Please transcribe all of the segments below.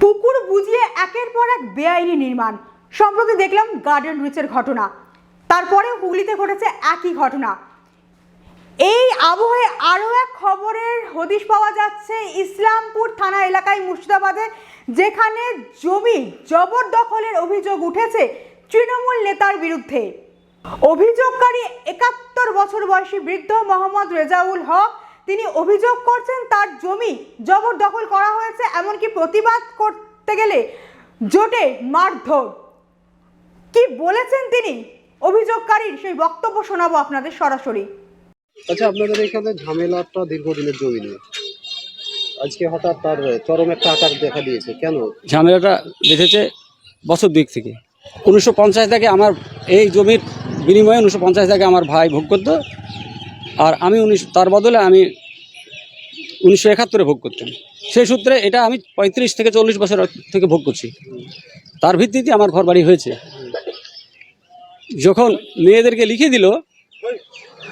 পুকুর বুঝিয়ে একের পর এক বেআইনি নির্মাণ। সম্প্রতি দেখলাম গার্ডেন রিচের ঘটনা। তারপরে হুগলিতে ঘটেছে একই ঘটনা। এই আবহে আরও এক খবরের হদিশ পাওয়া যাচ্ছে ইসলামপুর থানা এলাকায় মুর্শিদাবাদে, যেখানে জমি জবরদখলের অভিযোগ উঠেছে তৃণমূল নেতার বিরুদ্ধে। অভিযোগকারী একাত্তর বছর বয়সী বৃদ্ধ মোহাম্মদ রেজাউল হক তিনি অভিযোগ করছেন তার জমি জবরদখল করা হয়েছে এমনকি প্রতিবাদ করতে গেলে জোটে মারধর। কি বলেছেন তিনি? অভিযোগকারীর সেই বক্তব্য শোনাবো আপনাদের সরাসরি। আচ্ছা আপনাদের এখানে ঝামেলাটা দীর্ঘদিনের জমি নিয়ে। আজকে হঠাৎ তার চরম একটা আকার দেখা দিয়েছে। কেন? ঝামেলাটা বেঁধেছে বছর দুই থেকে। উনিশশো পঞ্চাশ থেকে আমার এই জমির বিনিময়ে উনিশশো পঞ্চাশ থেকে আমার ভাই ভোগ করতো। আর আমি উনিশ, তার বদলে আমি উনিশশো একাত্তরে ভোগ করতাম। সেই সূত্রে এটা আমি পঁয়ত্রিশ থেকে চল্লিশ বছর থেকে ভোগ করছি। তার ভিত্তিতে আমার ঘর বাড়ি হয়েছে। যখন মেয়েদেরকে লিখে দিল,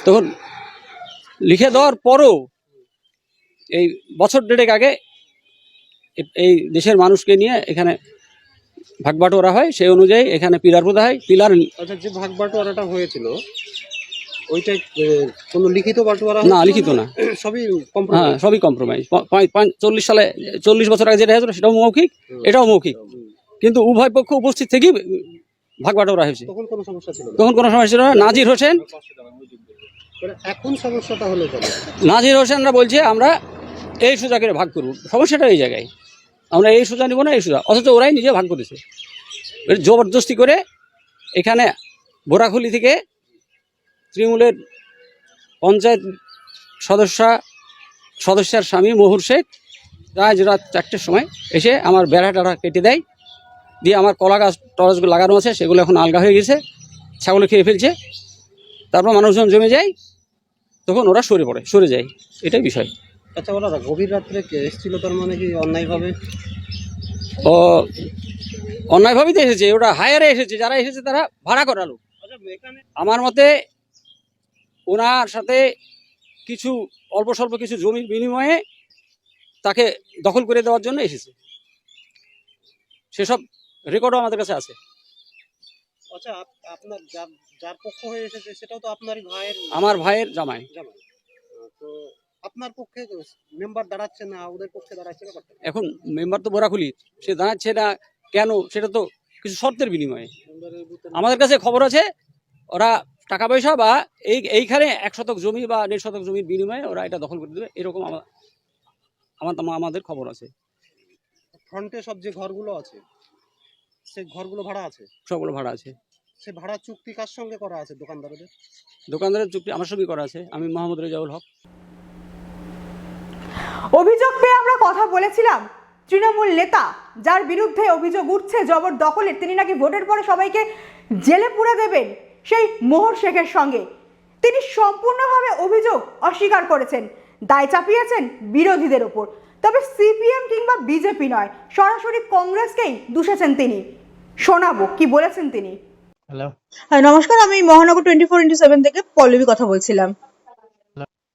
তখন লিখে দেওয়ার পরও এই বছর দেড়েক আগে এই দেশের মানুষকে নিয়ে এখানে ভাগবাটোরা হয়। সেই অনুযায়ী এখানে পিলার পোতা হয়, পিলার আচ্ছা যে ভাগ বাটোয়ারাটা হয়েছিল ওইটা কোনো লিখিত বাটোয়ারা না, লিখিত না। সবই হ্যাঁ কম্প্রোমাইজ সবই কম্প্রোমাইজ চল্লিশ সালে চল্লিশ বছর আগে যেটা হয়েছিল সেটাও মৌখিক এটাও মৌখিক। কিন্তু উভয় পক্ষ উপস্থিত থেকেই ভাগবাটোরা হয়েছে। তখন কোনো সমস্যা ছিল তখন কোনো সময় ছিল না। নাজির হোসেন মানে এখন সমস্যাটা হলো নাজির হোসেনরা বলছে আমরা এই সোজা করে ভাগ করব। সমস্যাটা এই জায়গায়। আমরা এই সোজা নিব না এই সোজা। অথচ ওরাই নিজে ভাগ করেছে। জবরদস্তি করে এখানে বোরাখুলি থেকে তৃণমূলের পঞ্চায়েত সদস্যা সদস্যার স্বামী মহুর শেখ আজ রাত চারটের সময় এসে আমার বেড়া টেড়া কেটে দেয়। দিয়ে আমার কলা গাছ টরচগুলো লাগানো আছে সেগুলো এখন আলগা হয়ে গেছে ছাগলে খেয়ে ফেলছে। তারপর মানুষজন জমে যায় তখন ওরা সরে পড়ে সরে যায়। এটাই বিষয়। আচ্ছা ওরা গভীর রাত্রে কে এসেছিল? তার মানে কি অন্যায়ভাবে? ও অন্যায়ভাবেই তো এসেছে ওরা হায়ারে এসেছে যারা এসেছে তারা ভাড়া করালো। আমার মতে ওনার সাথে কিছু অল্প স্বল্প কিছু জমির বিনিময়ে তাকে দখল করে দেওয়ার জন্য এসেছে। সেসব রেকর্ডও আমাদের কাছে আছে। আচ্ছা আপ- আপনার যার পক্ষ হয়ে এসেছে সেটাও তো আপনারই ভাইয়ের আমার ভাইয়ের জামাই। তো আপনার পক্ষে মেম্বার দাঁড়াচ্ছে না ওদের পক্ষে দাঁড়াচ্ছে এখন মেম্বার তো বোরাখুলি সে দাঁড়াচ্ছে না কেন সেটা তো কিছু শর্তের বিনিময়ে। আমাদের কাছে খবর আছে ওরা টাকা পয়সা বা এই এইখানে এক শতক জমি বা দেড় শতক জমির বিনিময়ে ওরা এটা দখল করে দেবে এরকম আমা- আমার আমাদের খবর আছে। ফ্রন্টে সব যে ঘরগুলো আছে সে ঘরগুলো ভাড়া আছে? সবগুলো ভাড়া আছে। সে ভাড়া চুক্তি কার সঙ্গে করা আছে দোকানদারদের? দোকানদারের চুক্তি আমার সঙ্গে করা আছে আমি মোহাম্মদ রেজাউল হক। অভিযোগ পেয়ে আমরা কথা বলেছিলাম। তৃণমূল নেতা যার বিরুদ্ধে অভিযোগ উঠছে জবর জবরদখলের তিনি নাকি ভোটের পরে সবাইকে জেলে পুরে দেবেন। সেই মোহর শেখের সঙ্গে। তিনি সম্পূর্ণভাবে অভিযোগ অস্বীকার করেছেন। দায় চাপিয়েছেন বিরোধীদের ওপর। তবে সিপিএম কিংবা বিজেপি নয় সরাসরি কংগ্রেসকেই দুষেছেন তিনি। শোনাবো কি বলেছেন তিনি? হ্যালো। হ্যাঁ নমস্কার আমি মহানগর টোয়েন্টি ফোর ইন্টু সেভেন থেকে পল্লবী কথা বলছিলাম।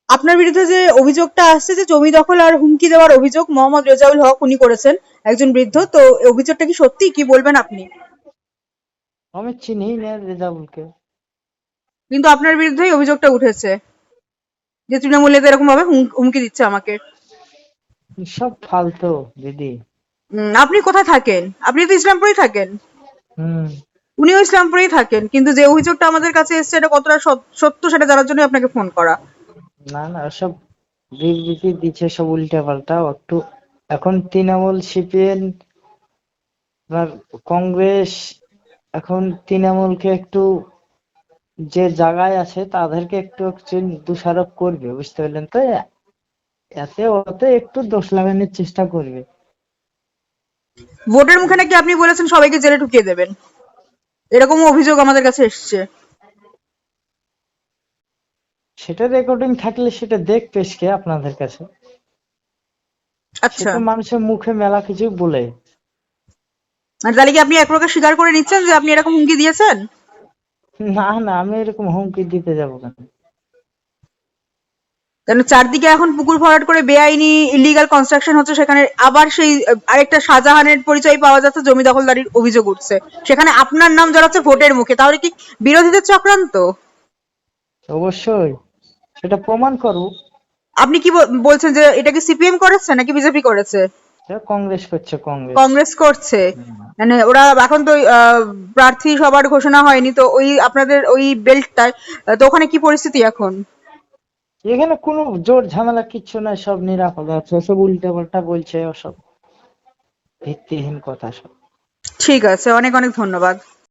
আপনার বিরুদ্ধে যে অভিযোগটা আসছে যে জমি দখল আর হুমকি দেওয়ার অভিযোগ মোহাম্মদ রেজাউল হক উনি করেছেন একজন বৃদ্ধ তো অভিযোগটা কি সত্যি কি বলবেন আপনি? আমি চিনি না রেজাউলকে। কিন্তু আপনার বিরুদ্ধেই অভিযোগটা উঠেছে। যে তৃণমূল নেতা এরকম ভাবে হুম- হুমকি দিচ্ছে আমাকে। সব ফালতু দিদি। আপনি কোথায় থাকেন? আপনি তো ইসলামপুরেই থাকেন। হুম। উনিও ইসলামপুরেই থাকেন কিন্তু যে অভিযোগটা আমাদের কাছে এসছে এটা কতটা সত- সত্য সেটা জানার জন্য আপনাকে ফোন করা। না না সব বিবৃতি দিচ্ছে সব উল্টা পাল্টা একটু এখন তৃণমূল সিপিএম আপনার কংগ্রেস এখন তৃণমূলকে একটু যে জায়গায় আছে তাদেরকে একটু একটু দোষারোপ করবে বুঝতে পারলেন তো? এতে ওতে একটু দোষ লাগানোর চেষ্টা করবে। ভোটের মুখে নাকি আপনি বলেছেন সবাইকে জেলে ঢুকিয়ে দেবেন? এরকম অভিযোগ আমাদের কাছে এসছে। সেটা রেকর্ডিং থাকলে সেটা দেখ পেশকে আপনাদের কাছে। আচ্ছা। মানুষের মুখে মেলা কিছু বলে। আর তাহলে কি আপনি এক প্রকার স্বীকার করে নিচ্ছেন যে আপনি এরকম হুমকি দিয়েছেন? না না আমি এরকম হুমকি দিতে যাব কেন? যেন চারদিকে এখন পুকুর ভরাট করে বেআইনি ইলিগাল কনস্ট্রাকশন হচ্ছে সেখানে আবার সেই আরেকটা শাহজাহানের পরিচয় পাওয়া যাচ্ছে জমি দখলদারির অভিযোগ উঠছে। সেখানে আপনার নাম জড়াচ্ছে ভোটের মুখে তাহলে কি বিরোধীদের চক্রান্ত? অবশ্যই সেটা প্রমাণ করুক আপনি কি বলছেন যে এটা কি সিপিএম করেছে নাকি বিজেপি করেছে? কংগ্রেস করছে কংগ্রেস। কংগ্রেস করছে। মানে ওরা এখন তো প্রার্থী সবার ঘোষণা হয়নি তো ওই আপনাদের ওই বেল্টটায় তো ওখানে কি পরিস্থিতি এখন? এখানে কোনো জোর ঝামেলা কিচ্ছু নাই সব নিরাপদ আছে সব উল্টা পাল্টা বলছে ওসব ভিত্তিহীন কথা সব। ঠিক আছে অনেক অনেক ধন্যবাদ।